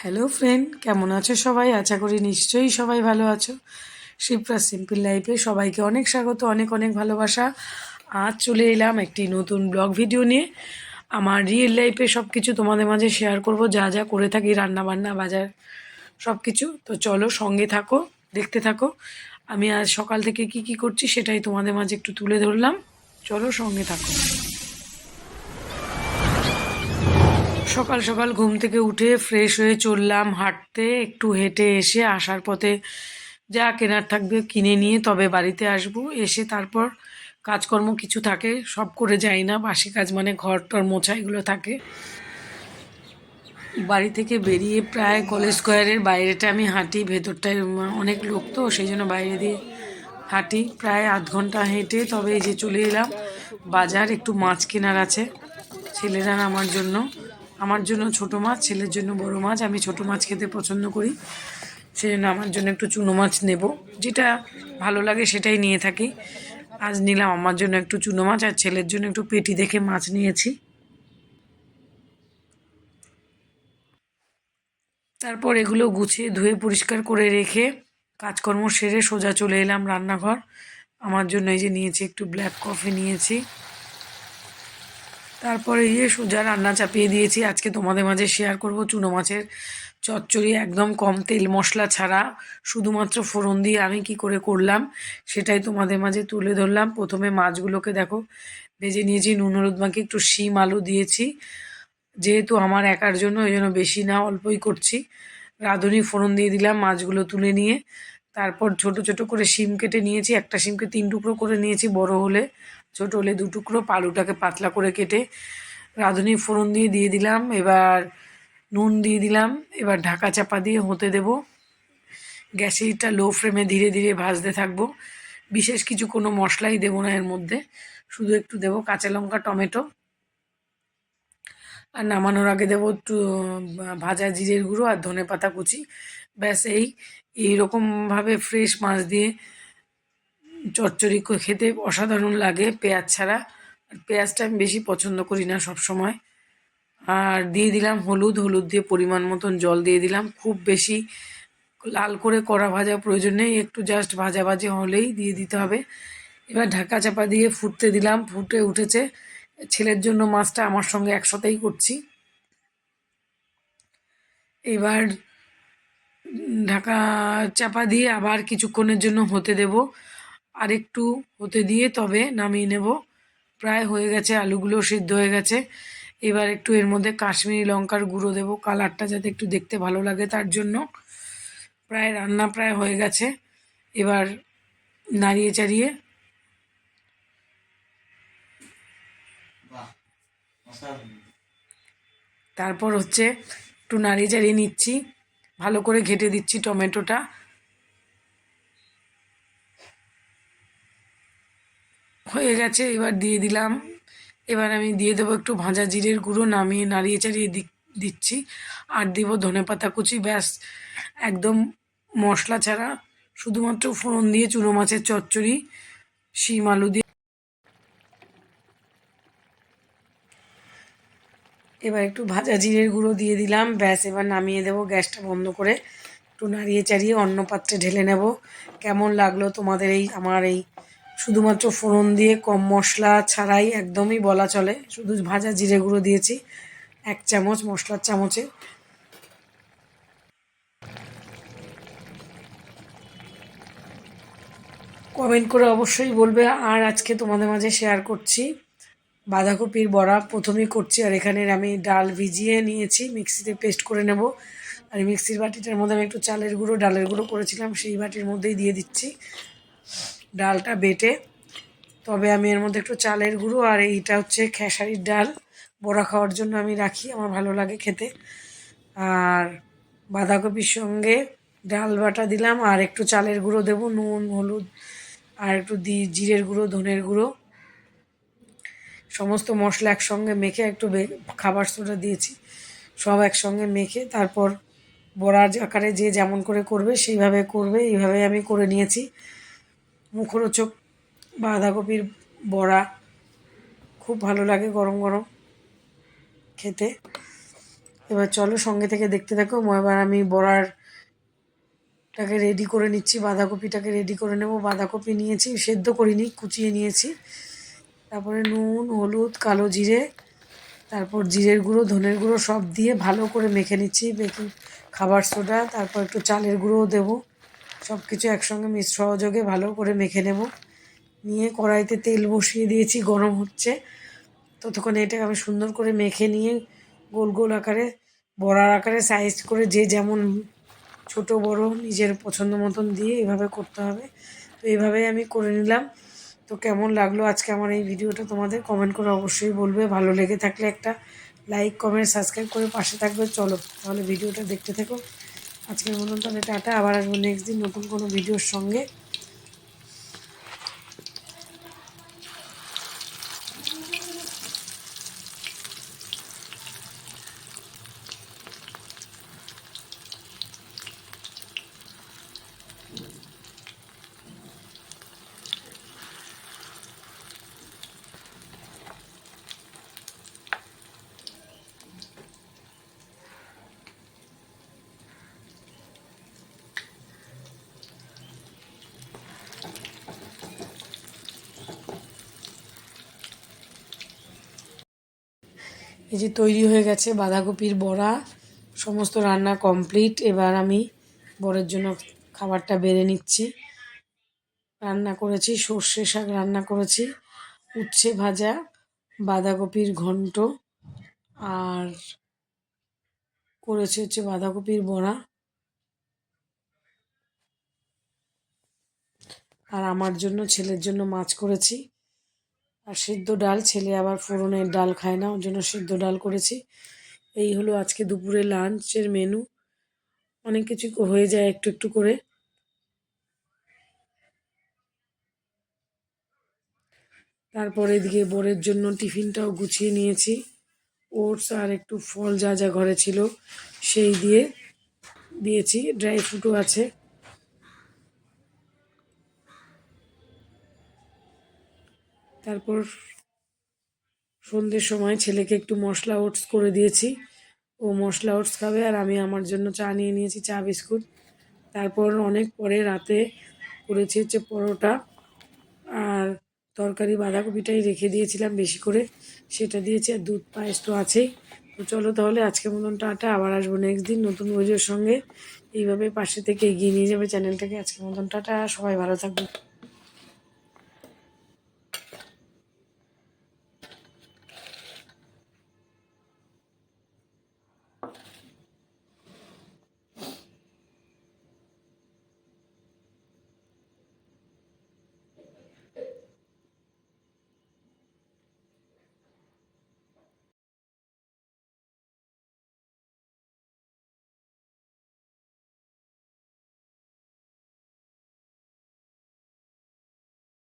Hello friend কেমন আছো সবাই? আশা করি নিশ্চয়ই সবাই ভালো আছো। শিবরা সিম্পল লাইফে সবাইকে অনেক স্বাগত, অনেক অনেক ভালোবাসা। আজ চলে এলাম একটি নতুন ব্লগ ভিডিও নিয়ে। আমার রিয়েল লাইফে সব কিছু তোমাদের মাঝে শেয়ার করব, যা যা করে থাকি রান্না বান্না বাজার সব কিছু তো চলো সঙ্গে থাকো, দেখতে থাকো। আমি আজ সকাল থেকে কি কি করছি সেটাই তোমাদের মাঝে একটু তুলে ধরলাম। চলো সঙ্গে থাকো। সকাল সকাল ঘুম থেকে উঠে ফ্রেশ হয়ে চললাম হাঁটতে, একটু হেঁটে এসে আসার পথে যা কেনার থাকবে কিনে নিয়ে তবে বাড়িতে আসব। এসে তারপর কাজকর্ম কিছু থাকে, সব করে যাই না, বাসি কাজ মানে ঘর টর মোছা এগুলো থাকে। বাড়ি থেকে বেরিয়ে প্রায় কলেজ স্কোয়ারের বাইরেটা আমি হাঁটি, ভেতরটায় অনেক লোক তো, সেই জন্য বাইরে দিয়ে হাঁটি। প্রায় আধ ঘণ্টা হেঁটে তবে এই যে চলে এলাম, বাজার, একটু মাছ কেনার আছে, ছেলেরা আমার জন্য। আমার জন্য ছোট মাছ, ছেলের জন্য বড় মাছ, আমি ছোট মাছ খেতে পছন্দ করি। সেই জন্য আমার জন্য একটু চুনো মাছ নেব। যেটা ভালো লাগে সেটাই নিয়ে থাকি। আজ নিলাম আমার জন্য একটু চুনো মাছ আর ছেলের জন্য একটু পেটি দেখে মাছ নিয়েছি। তারপর এগুলো গুছিয়ে ধুয়ে পরিষ্কার করে রেখে কাজকর্ম সেরে সোজা চলে এলাম রান্নাঘর। আমার জন্য এই যে নিয়েছি একটু ব্ল্যাক কফি নিয়েছি। তারপরে ইয়ে সোজা রান্না চাপিয়ে দিয়েছি। আজকে তোমাদের মাঝে শেয়ার করব চুনো মাছের চচ্চড়ি একদম কম তেল মশলা ছাড়া। শুধুমাত্র ফোড়ন দিয়ে আমি কি করে করলাম, সেটাই তোমাদের মাঝে তুলে ধরলাম। প্রথমে মাছগুলোকে দেখো, ভেজে নিয়েছি, নুন হলুদ একটু শিম আলু দিয়েছি। যেহেতু আমার একার জন্য, ওই জন্য বেশি না, অল্পই করছি। রাঁধুনি ফোড়ন দিয়ে দিলাম মাছগুলো তুলে নিয়ে। তারপর ছোট ছোট করে শিম কেটে নিয়েছি। একটা শিমকে তিন টুকরো করে নিয়েছি বড় হলে। ছোট হলে দু টুকরো, পালুটাকে পাতলা করে কেটে রাঁধুনি ফোড়ন দিয়ে দিয়ে দিলাম। এবার নুন দিয়ে দিলাম। এবার ঢাকা চাপা দিয়ে হতে দেব। গ্যাসেরটা লো ফ্লেমে ধীরে ধীরে ভাজতে থাকব। বিশেষ কিছু কোনো মশলাই দেবো না এর মধ্যে। শুধু একটু দেবো কাঁচা লঙ্কা, টমেটো। আর নামানোর আগে দেবো একটু ভাজা জিরের গুঁড়ো আর ধনে পাতা কুচি। ব্যাস এই, এইরকমভাবে ফ্রেশ মাছ দিয়ে চচ্চড়ি খেতে অসাধারণ লাগে পেঁয়াজ ছাড়া। আর পেঁয়াজটা আমি বেশি পছন্দ করি না সব সময় আর দিয়ে দিলাম হলুদ হলুদ দিয়ে পরিমাণ মতন জল দিয়ে দিলাম। খুব বেশি লাল করে কড়া ভাজা প্রয়োজন নেই, একটু জাস্ট ভাজা ভাজি হলেই দিয়ে দিতে হবে। এবার ঢাকা চাপা দিয়ে ফুটতে দিলাম, ফুটে উঠেছে। ছেলের জন্য মাছটা আমার সঙ্গে একসাথেই করছি। এবার ঢাকা চাপা দিয়ে আবার কিছুক্ষণের জন্য হতে দেব। আর একটু হতে দিয়ে তবে নামিয়ে নেব। প্রায় হয়ে গেছে আলুগুলো সিদ্ধ হয়ে গেছে। এবার একটু এর মধ্যে কাশ্মীরি লঙ্কার গুঁড়ো দেবো। কালারটা যাতে একটু দেখতে ভালো লাগে তার জন্য। প্রায় রান্না প্রায় হয়ে গেছে। এবার নাড়িয়ে চাড়িয়ে তারপর হচ্ছে একটু নাড়িয়ে চাড়িয়ে নিচ্ছি। ভালো করে ঘেটে দিচ্ছি টমেটোটা। হয়ে গেছে, এবার দিয়ে দিলাম। এবার আমি দিয়ে দেবো একটু ভাজা জিরের গুঁড়ো, নামিয়ে নাড়িয়ে চাড়িয়ে দিচ্ছি। আর দিব ধনে পাতা কুচি, ব্যাস। একদম মশলা ছাড়া। শুধুমাত্র ফোড়ন দিয়ে চুনো মাছের চচ্চড়ি, শিম, আলু দিয়ে এবার একটু ভাজা জিরের গুঁড়ো দিয়ে দিলাম। ব্যাস, এবার নামিয়ে দেবো গ্যাসটা বন্ধ করে। একটু নাড়িয়ে চাড়িয়ে অন্য পাত্রে ঢেলে নেব। কেমন লাগল তোমাদের এই আমার এই শুধুমাত্র ফোড়ন দিয়ে কম মশলা ছাড়াই একদমই বলা চলে। শুধু ভাজা জিরে গুঁড়ো দিয়েছি, এক চামচ মশলার চামচে। কমেন্ট করে অবশ্যই বলবে, আর আজকে তোমাদের মাঝে শেয়ার করছি। বাঁধাকপির বড়া প্রথমেই করছি, আর এখানে আমি ডাল ভিজিয়ে নিয়েছি, মিক্সিতে পেস্ট করে নেব। আর মিক্সির বাটিটার মধ্যে আমি একটু চালের গুঁড়ো, ডালের গুঁড়ো করেছিলাম, সেই বাটির মধ্যেই দিয়ে দিচ্ছি ডালটা বেটে। তবে আমি এর মধ্যে একটু চালের গুঁড়ো আর এইটা হচ্ছে খেসারির ডাল, বড়া খাওয়ার জন্য আমি রাখি, আমার ভালো লাগে খেতে। আর বাঁধাকপির সঙ্গে ডাল বাটা দিলাম, আর একটু চালের গুঁড়ো দেবো, নুন, হলুদ, আর একটু দি জিরের গুঁড়ো, ধনের গুঁড়ো। সমস্ত মশলা একসঙ্গে মেখে একটু খাবার সোডা দিয়েছি। সব একসঙ্গে মেখে তারপর বড়ার আকারে যে যেমন করে করবে সেইভাবে করবে এইভাবে আমি করে নিয়েছি। মুখরোচক বাঁধাকপির বড়া খুব ভালো লাগে গরম গরম খেতে। এবার চলো সঙ্গে থেকে দেখতে থাকো। এবার আমি বড়ারটাকে রেডি করে নিচ্ছি, বাঁধাকপিটাকে রেডি করে নেব। বাঁধাকপি নিয়েছি, সেদ্ধ করিনি, কুচিয়ে নিয়েছি। তারপরে নুন, হলুদ, কালো জিরে, তারপর জিরের গুঁড়ো, ধনের গুঁড়ো সব দিয়ে ভালো করে মেখে নিচ্ছি। বেকিং খাবার সোডা, তারপর একটু চালের গুঁড়োও দেবো। সব কিছু একসঙ্গে মিশ্র সহযোগে ভালো করে মেখে নেব। নিয়ে কড়াইতে তেল বসিয়ে দিয়েছি, গরম হচ্ছে। ততক্ষণে এটাকে আমি সুন্দর করে মেখে নিয়ে গোল গোল আকারে, বড়ার আকারে সাইজ করে যে যেমন ছোট বড় নিজের পছন্দ মতন দিয়ে এভাবে করতে হবে। তো এইভাবেই আমি করে নিলাম। তো কেমন লাগল আজকে আমার এই ভিডিওটা তোমাদের? কমেন্ট করে অবশ্যই বলবে। ভালো লেগে থাকলে একটা লাইক কমেন্ট সাবস্ক্রাইব করে পাশে থাকবে। চলো, তাহলে ভিডিওটা দেখতে থেকো। আজকের মতন তাহলে টাটা। আবার আসব নেক্সট দিন নতুন কোনো ভিডিওর সঙ্গে। এই যে তৈরি হয়ে গেছে বাঁধাকপির বড়া, সমস্ত রান্না কমপ্লিট এবার আমি বরের জন্য খাবারটা বেড়ে নিচ্ছি। রান্না করেছি, সর্ষে শাক রান্না করেছি, উচ্ছে ভাজা, বাঁধাকপির ঘন্ট, আর করেছি হচ্ছে বাঁধাকপির বড়া। আর আমার জন্য, ছেলের জন্য মাছ করেছি। আর সিদ্ধ ডাল, ছেলে আবার ফোড়নের ডাল খায় না, ওর জন্য সিদ্ধ ডাল করেছি। এই হলো আজকে দুপুরে লাঞ্চের মেনু অনেক কিছু হয়ে যায় একটু একটু করে। তারপর এদিকে বরের জন্য টিফিনটাও গুছিয়ে নিয়েছি। ওটস আর একটু ফল যা যা ঘরে ছিল, সেই দিয়ে দিয়েছি। ড্রাই ফ্রুটও আছে। তারপর সন্ধ্যের সময় ছেলেকে একটু মশলা ওটস করে দিয়েছি। ও মশলা ওটস খাবে আর আমি আমার জন্য চা নিয়ে নিয়েছি, চা বিস্কুট। তারপর অনেক পরে রাতে করেছি হচ্ছে পরোটা আর তরকারি বাঁধাকপিটাই রেখে দিয়েছিলাম বেশি করে, সেটা দিয়েছি আর দুধ পায়েস তো আছেই। তো চলো তাহলে আজকের মতন টাটা, আবার আসব নেক্সট দিন নতুন ভিডিওর সঙ্গে। এইভাবে পাশে থেকে এগিয়ে নিয়ে যাবে চ্যানেলটাকে। আজকের মতন টাটা, সবাই ভালো থাকবে